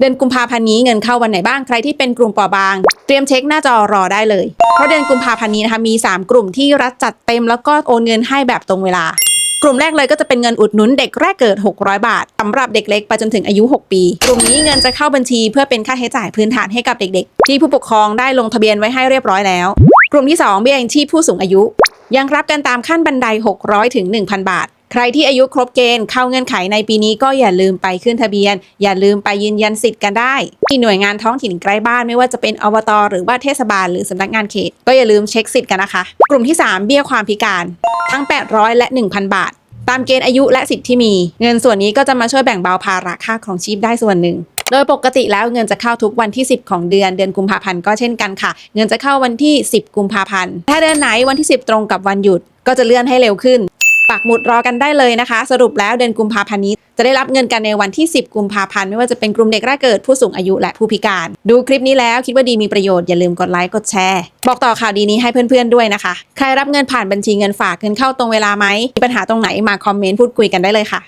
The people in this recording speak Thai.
เดือนกุมภาพันธ์นี้เงินเข้าวันไหนบ้างใครที่เป็นกลุ่มเปราะบาง เตรียมเช็คหน้าจอรอได้เลย เพราะเดือนกุมภาพันธ์นี้นะคะมี 3 กลุ่มที่รัฐจัดเต็มแล้วก็โอนเงินให้แบบตรงเวลากลุ่มแรกเลยก็จะเป็นเงินอุดหนุนเด็กแรกเกิด 600 บาทสำหรับเด็กเล็กไปจนถึงอายุ 6 ปี กลุ่มนี้เงินจะเข้าบัญชีเพื่อเป็นค่าใช้จ่ายพื้นฐานให้กับเด็กๆ ที่ผู้ปกครองได้ลงทะเบียนไว้ให้เรียบร้อยแล้ว กลุ่มที่ 2 เบี้ยยังชีพผู้สูงอายุ ยังรับกันตามขั้นบันได 600 ถึง 1,000 บาท ใครที่อายุครบเกณฑ์เข้าเงื่อนไขในปีนี้ก็อย่าลืมไปขึ้นทะเบียน อย่าลืมไปยืนยันสิทธิ์กันได้ ที่หน่วยงานท้องถิ่นใกล้บ้านไม่ว่าจะเป็นอบตหรือว่าเทศบาลหรือสำนักงานเขต ก็อย่าลืมเช็คสิทธิ์กันนะคะ กลุ่มที่ 3 เบี้ยความพิการทั้ง 800 และ 1,000 บาท ตามเกณฑ์อายุและสิทธิ์ที่มี เงินส่วนนี้ก็จะมาช่วยแบ่งเบาภาระค่าของชีพได้ส่วนหนึ่งโดยปกติแล้วเงินจะเข้าทุกวันที่ 10 ของเดือน เดือนกุมภาพันธ์ก็เช่นกันค่ะ เงินจะเข้าวันที่ 10 กุมภาพันธ์ ถ้าเดือนไหนวันที่ 10 ตรงกับวันหยุด ก็จะเลื่อนให้เร็วขึ้น ปักหมุดรอกันได้เลยนะคะ สรุปแล้วเดือนกุมภาพันธ์นี้ จะได้รับเงินกันในวันที่ 10 กุมภาพันธ์ไม่ว่าจะเป็นกลุ่มเด็กแรกเกิดผู้สูงอายุและผู้พิการ ดูคลิปนี้แล้วคิดว่าดีมีประโยชน์อย่าลืมกดไลค์กดแชร์บอกต่อข่าวดีนี้ให้เพื่อนๆด้วยนะคะ ใครรับเงินผ่านบัญชีเงินฝากเงินเข้าตรงเวลาไหมมีปัญหาตรงไหนมาคอมเมนต์พูดคุยกันได้เลยค่ะ